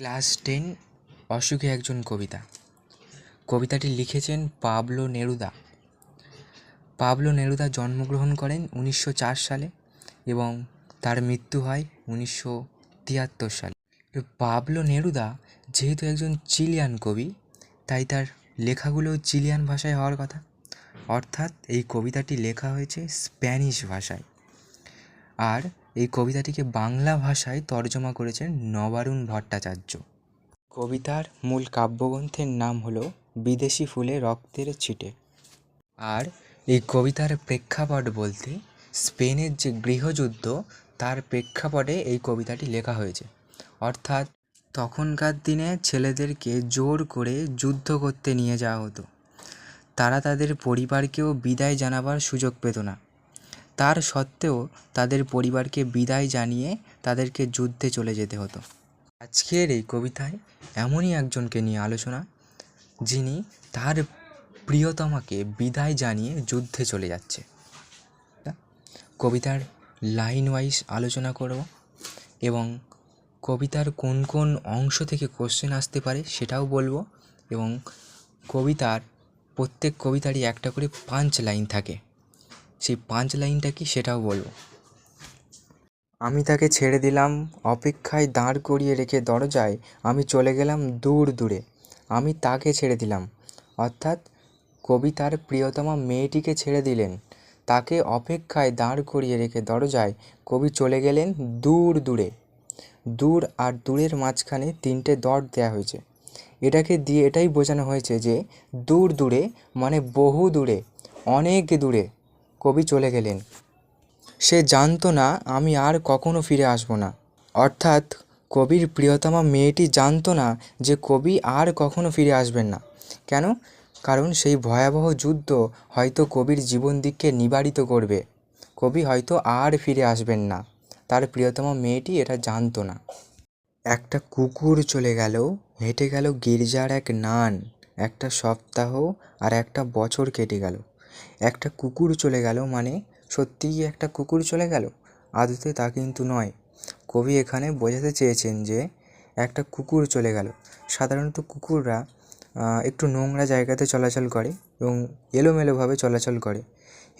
Class ten অসুখে একজন কবিতা। কবিতাটি লিখেছেন পাবলো নেরুদা। পাবলো নেরুদা জন্মগ্রহণ করেন উনিশশো চার সালে এবং তার মৃত্যু হয় উনিশশো তিয়াত্তর সালে। পাবলো নেরুদা যেহেতু একজন চিলিয়ান কবি, তাই তার লেখাগুলো চিলিয়ান ভাষায় হওয়ার কথা। অর্থাৎ এই কবিতাটি লেখা হয়েছে স্প্যানিশ ভাষায়। আর এই কবিতাটিকে বাংলা ভাষায় তর্জমা করেছেন নবারুণ ভট্টাচার্য। কবিতার মূল কাব্যগ্রন্থের নাম হলো বিদেশি ফুলে রক্তের ছিটে। আর এই কবিতার প্রেক্ষাপট বলতে স্পেনের যে গৃহযুদ্ধ, তার প্রেক্ষাপটে এই কবিতাটি লেখা হয়েছে। অর্থাৎ তখনকার দিনে ছেলেদেরকে জোর করে যুদ্ধ করতে নিয়ে যাওয়া হতো। তারা তাদের পরিবারকেও বিদায় জানাবার সুযোগ পেত না। তার সত্ত্বেও তাদের পরিবারকে বিদায় জানিয়ে তাদেরকে যুদ্ধে চলে যেতে হতো। আজকের এই কবিতায় এমনই একজনকে নিয়ে আলোচনা, যিনি তার প্রিয়তমাকে বিদায় জানিয়ে যুদ্ধে চলে যাচ্ছে। কবিতার লাইন ওয়াইজ আলোচনা করব এবং কবিতার কোন কোন অংশ থেকে কোশ্চেন আসতে পারে সেটাও বলব এবং কবিতার প্রত্যেক কবিতারই একটা করে পাঁচ লাইন থাকে। সেই পাঁচ লাইনটা কি সেটাও বলব। আমি তাকে ছেড়ে দিলাম, অপেক্ষায় দাঁড় করিয়ে রেখে দরজায় আমি চলে গেলাম দূর দূরে। আমি তাকে ছেড়ে দিলাম। অর্থাৎ কবি তার প্রিয়তমা মেয়েটিকে ছেড়ে দিলেন। তাকে অপেক্ষায় দাঁড় করিয়ে রেখে দরজায় কবি চলে গেলেন দূর দূরে। দূর আর দূরের মাঝখানে তিনটে দর দেওয়া হয়েছে। এটাকে দিয়ে এটাই বোঝানো হয়েছে যে দূর দূরে মানে বহু দূরে, অনেক দূরে। কবি চলে গেলেন। সে জানতো না আমি আর কখনো ফিরে আসব না। অর্থাৎ কবির প্রিয়তমা মেয়েটি জানতো না যে কবি আর কখনো ফিরে আসবেন না। কেন? কারণ সেই ভয়াবহ যুদ্ধ হয়তো কবির জীবন দিককে নিবারিত করবে। কবি হয়তো আর ফিরে আসবেন না। তার প্রিয়তমা মেয়েটি এটা জানতো না। একটা কুকুর চলে গেল, হেঁটে গেল গির্জার এক নান। একটা সপ্তাহ আর একটা বছর কেটে গেল। একটা কুকুর চলে গেল মানে সত্যিই একটা কুকুর চলে গেল? আদতে তা কিন্তু নয়। কবি এখানে বোঝাতে চেয়েছেন যে একটা কুকুর চলে গেল। সাধারণত কুকুররা একটু নোংরা জায়গাতে চলাচল করে এবং এলোমেলোভাবে চলাচল করে।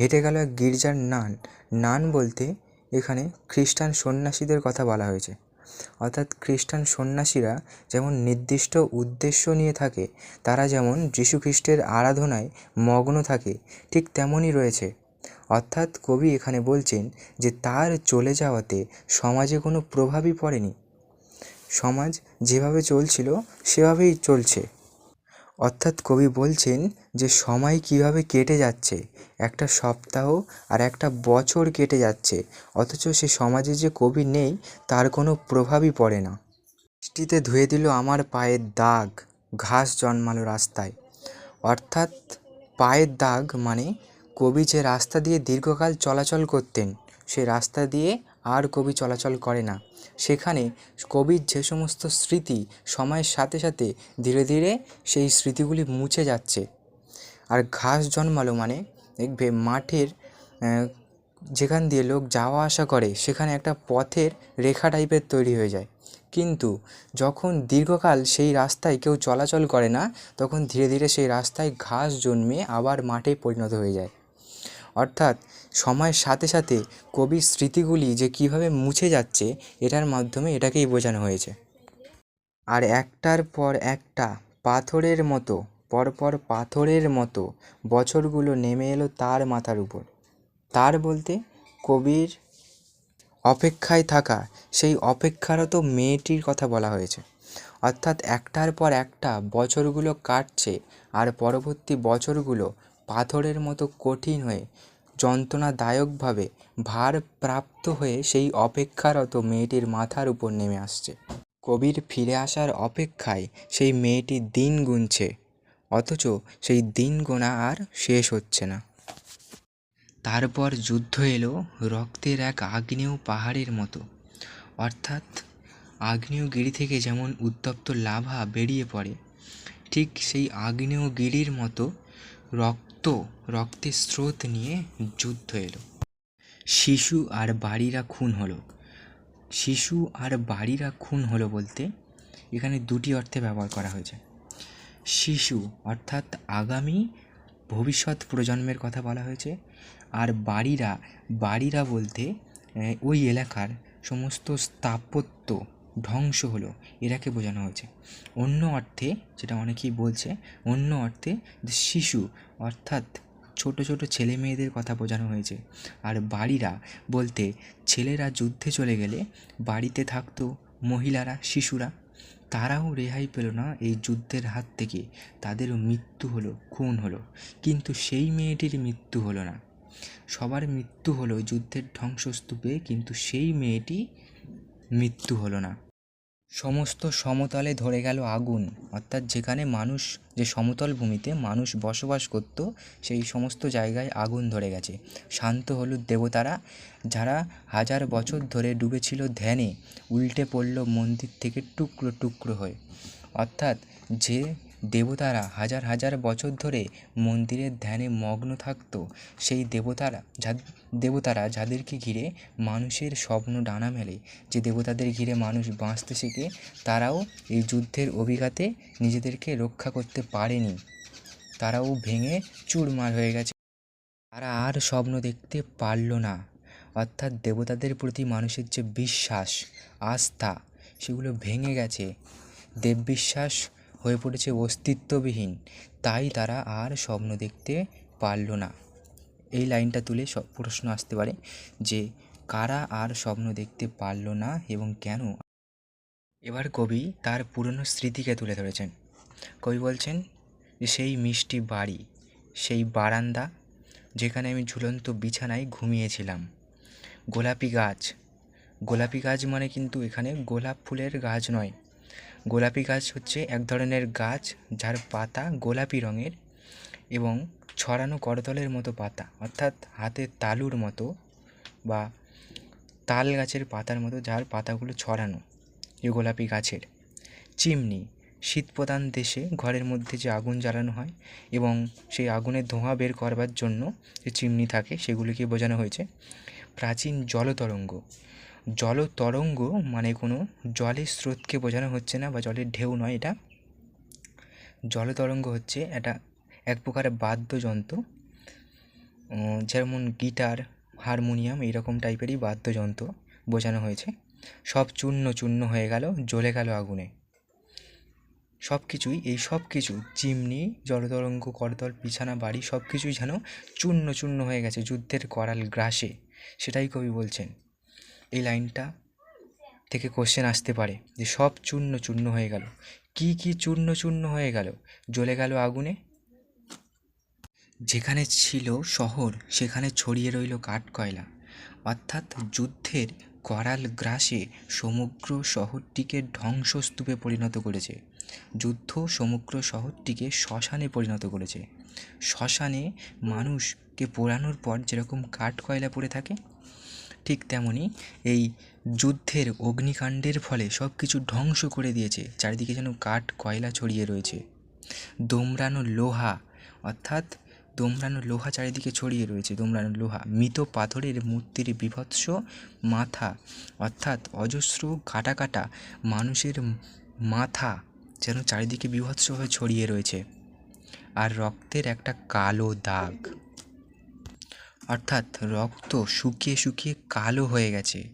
হেঁটে গেল এক গির্জার নান। নান বলতে এখানে খ্রিস্টান সন্ন্যাসীদের কথা বলা হয়েছে। অর্থাৎ খ্রিস্টান সন্ন্যাসীরা যেমন নির্দিষ্ট উদ্দেশ্য নিয়ে থাকে, তারা যেমন যীশু খ্রিস্টের আরাধনায় মগ্ন থাকে, ঠিক তেমনই রয়েছে। অর্থাৎ কবি এখানে বলছেন যে তার চলে যাওয়াতে সমাজে কোনো প্রভাবই পড়েনি। সমাজ যেভাবে চলছিল, সেভাবেই চলছে। অর্থাৎ কবি বলছেন যে সময় কীভাবে কেটে যাচ্ছে, একটা সপ্তাহ আর একটা বছর কেটে যাচ্ছে, অথচ সে সমাজে যে কবি নেই, তার কোনো প্রভাবই পড়ে না। বৃষ্টিতে ধুয়ে দিল আমার পায়ের দাগ, ঘাস জন্মালো রাস্তায়। অর্থাৎ পায়ের দাগ মানে কবি যে রাস্তা দিয়ে দীর্ঘকাল চলাচল করতেন, সে রাস্তা দিয়ে আর কবি চলাচল করে না। সেখানে কবির যে সমস্ত স্মৃতি সময়ের সাথে সাথে ধীরে ধীরে সেই স্মৃতিগুলি মুছে যাচ্ছে। আর ঘাস জন্মালো মানে দেখবে মাঠের যেখান দিয়ে লোক যাওয়া আসা করে, সেখানে একটা পথের রেখা টাইপের তৈরি হয়ে যায়। কিন্তু যখন দীর্ঘকাল সেই রাস্তায় কেউ চলাচল করে না, তখন ধীরে ধীরে সেই রাস্তায় ঘাস জন্মে আবার মাঠে পরিণত হয়ে যায়। অর্থাৎ সময়ের সাথে সাথে কবির স্মৃতিগুলি যে কীভাবে মুছে যাচ্ছে, এটার মাধ্যমে এটাকেই বোঝানো হয়েছে। আর একটার পর একটা পাথরের মতো, পরপর পাথরের মতো বছরগুলো নেমে এলো তার মাথার উপর। তার বলতে কবির অপেক্ষায় থাকা সেই অপেক্ষারত মেয়েটির কথা বলা হয়েছে। অর্থাৎ একটার পর একটা বছরগুলো কাটছে আর পরবর্তী বছরগুলো পাথরের মতো কঠিন হয়ে যন্ত্রণাদায়কভাবে ভারপ্রাপ্ত হয়ে সেই অপেক্ষারত মেয়েটির মাথার উপর নেমে আসছে। কবির ফিরে আসার অপেক্ষায় সেই মেয়েটি দিন গুনছে, অথচ সেই দিন গোনা আর শেষ হচ্ছে না। তারপর যুদ্ধ এলো রক্তের এক আগ্নেয় পাহাড়ের মতো। অর্থাৎ আগ্নেয়গিরি থেকে যেমন উত্তপ্ত লাভা বেরিয়ে পড়ে, ঠিক সেই আগ্নেয়গিরির মতো রক্ত রক্তের স্রোত নিয়ে যুদ্ধ এলো। শিশু আর বাড়িরা খুন হলো। শিশু আর বাড়িরা খুন হলো বলতে এখানে দুটি অর্থে ব্যবহার করা হয়েছে। শিশু অর্থাৎ আগামী ভবিষ্যৎ প্রজন্মের কথা বলা হয়েছে আর বাড়িরা বাড়িরা বলতে ওই এলাকার সমস্ত স্থাপত্য ধ্বংস হলো, এরাকে বোঝানো হয়েছে। অন্য অর্থে, যেটা অনেকেই বলছে, অন্য অর্থে শিশু, অর্থাৎ ছোট ছোট ছেলে মেয়েদের কথা বোঝানো হয়েছে। আর বাড়িরা বলতে, ছেলেরা যুদ্ধে চলে গেলে বাড়িতে থাকতো মহিলারা, শিশুরা। তারাও রেহাই পেল না এই যুদ্ধের হাত থেকে। তাদেরও মৃত্যু হলো, খুন হলো। কিন্তু সেই মেয়েটির মৃত্যু হলো না। সবার মৃত্যু হলো যুদ্ধের ধ্বংসস্তূপে, কিন্তু সেই মেয়েটি মৃত্যু হলো না। সমস্ত সমতলে ধরে গেল আগুন। অর্থাৎ যেখানে মানুষ, যে সমতল ভূমিতে মানুষ বসবাস করত, সেই সমস্ত জায়গায় আগুন ধরে গেছে। শান্ত হলো দেবতারা, যারা হাজার বছর ধরে ডুবেছিল ধ্যানে, উল্টে পড়ল মন্দির থেকে টুকরো টুকরো হয়ে। অর্থাৎ যে দেবতারা হাজার হাজার বছর ধরে মন্দিরের ধ্যানে মগ্ন থাকতো। সেই দেবতারা দেবতারা যাদেরকে ঘিরে মানুষের স্বপ্ন ডানা মেলে। যে দেবতাদের ঘিরে মানুষ বাঁচতে শেখে, তারাও এই যুদ্ধের অভিঘাতে নিজেদেরকে রক্ষা করতে পারেনি। তারাও ভেঙে চুরমার হয়ে গেছে। তারা আর স্বপ্ন দেখতে পারল না। অর্থাৎ দেবতাদের প্রতি মানুষের যে বিশ্বাস, আস্থা, সেগুলো ভেঙে গেছে। দেববিশ্বাস হয়ে পড়েছে অস্তিত্ববিহীন। তাই তারা আর স্বপ্ন দেখতে পারল না। এই লাইনটা তুলে সব প্রশ্ন আসতে পারে যে, কারা আর স্বপ্ন দেখতে পারল না এবং কেন? এবার কবি তার পুরনো স্মৃতিকে তুলে ধরেছেন। কবি বলছেন যে, সেই মিষ্টি বাড়ি, সেই বারান্দা যেখানে আমি ঝুলন্ত বিছানায় ঘুমিয়েছিলাম। গোলাপি গাছ গোলাপি গাছ মানে কিন্তু এখানে গোলাপ ফুলের গাছ নয় গোলাপি গাছ হচ্ছে এক ধরনের গাছ যার পাতা গোলাপি রঙের এবং ছড়ানো করতলের মতো পাতা, অর্থাৎ হাতে তালুর মতো বা তাল গাছের পাতার মতো যার পাতাগুলো ছড়ানো যে গোলাপি গাছের। চিমনি শীতপ্রধান দেশে ঘরের মধ্যে যে আগুন জ্বালানো হয় এবং সেই আগুনের ধোঁয়া বের করবার জন্য যে চিমনি থাকে সেগুলিকে বোঝানো হয়েছে। প্রাচীন জলতরঙ্গ জলতরঙ্গ মানে কোনো জলের স্রোতকে বোঝানো হচ্ছে না বা জলের ঢেউ নয় এটা। জলতরঙ্গ হচ্ছে এটা এক প্রকার বাদ্যযন্ত্র। যেমন গিটার, হারমোনিয়াম এইরকম টাইপেরই বাদ্যযন্ত্র বোঝানো হয়েছে। সব চূর্ণ চূর্ণ হয়ে গেল, জ্বলে গেল আগুনে। সব কিছুই, এই সব কিছু, চিমনি জলতরঙ্গ করতল, বিছানা, বাড়ি, সব কিছুই যেন চূর্ণ চূর্ণ হয়ে গেছে, যুদ্ধের করাল গ্রাসে। সেটাই কবি বলছেন। এই লাইনটা থেকে কোশ্চেন আসতে পারে যে সব চূর্ণ চূর্ণ হয়ে গেল। কি কি চূর্ণ চূর্ণ হয়ে গেল? জ্বলে গেল আগুনে? যেখানে ছিল শহর, সেখানে ছড়িয়ে রইল কাঠ কয়লা। অর্থাৎ যুদ্ধের করাল গ্রাসে সমগ্র শহরটিকে ধ্বংসস্তূপে পরিণত করেছে। যুদ্ধ সমগ্র শহরটিকে শ্মশানে পরিণত করেছে। শ্মশানে মানুষকে পোড়ানোর পর যেরকম কাঠ কয়লা পড়ে থাকে ঠিক তেমনি এই যুদ্ধের অগ্নিকাণ্ডের ফলে সব কিছু ধ্বংস করে দিয়েছে, চারিদিকে যেন কাঠ, কয়লা ছড়িয়ে রয়েছে। দোমড়ানো লোহা, অর্থাৎ দোমড়ানো লোহা চারিদিকে ছড়িয়ে রয়েছে দোমড়ানো লোহা। মৃত পাথরের মূর্তির বিভৎস মাথা, অর্থাৎ অজস্র কাটা কাটা মানুষের মাথা যেন চারিদিকে বিভৎস হয়ে ছড়িয়ে রয়েছে। আর রক্তের একটা কালো দাগ। অর্থাৎ রক্ত শুকিয়ে শুকিয়ে কালো হয়ে গেছে।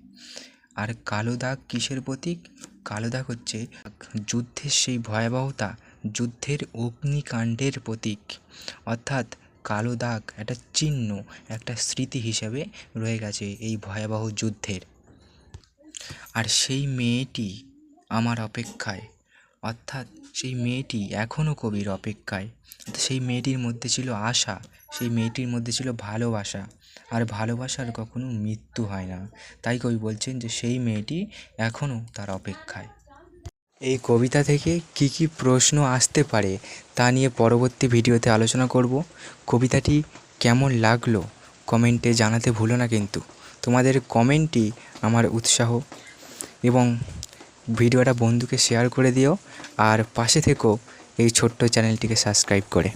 আর কালো দাগ কিসের প্রতীক? কালো দাগ হচ্ছে যুদ্ধের সেই ভয়াবহতা, যুদ্ধের অগ্নিকাণ্ডের প্রতীক। অর্থাৎ কালো দাগ একটা চিহ্ন, একটা স্মৃতি হিসেবে রয়ে গেছে এই ভয়াবহ যুদ্ধের। আর সেই মেয়েটি আমার অপেক্ষায়। অর্থাৎ সেই মেয়েটি এখনও কবির অপেক্ষায়। সেই মেয়েটির মধ্যে ছিল আশা সেই মেয়েটির মধ্যে ছিল ভালোবাসা। আর ভালোবাসার কখনো মৃত্যু হয় না। তাই কবি বলছেন যে, সেই মেয়েটি এখনও তার অপেক্ষায়। এই কবিতা থেকে কি কি প্রশ্ন আসতে পারে তা নিয়ে পরবর্তী ভিডিওতে আলোচনা করব। কবিতাটি কেমন লাগল কমেন্টে জানাতে ভুলো না কিন্তু। তোমাদের কমেন্টই আমার উৎসাহ। এবং ভিডিওটা বন্ধুকে শেয়ার করে দিও। আর পাশে থেকো এই ছোট্ট চ্যানেলটিকে সাবস্ক্রাইব করে।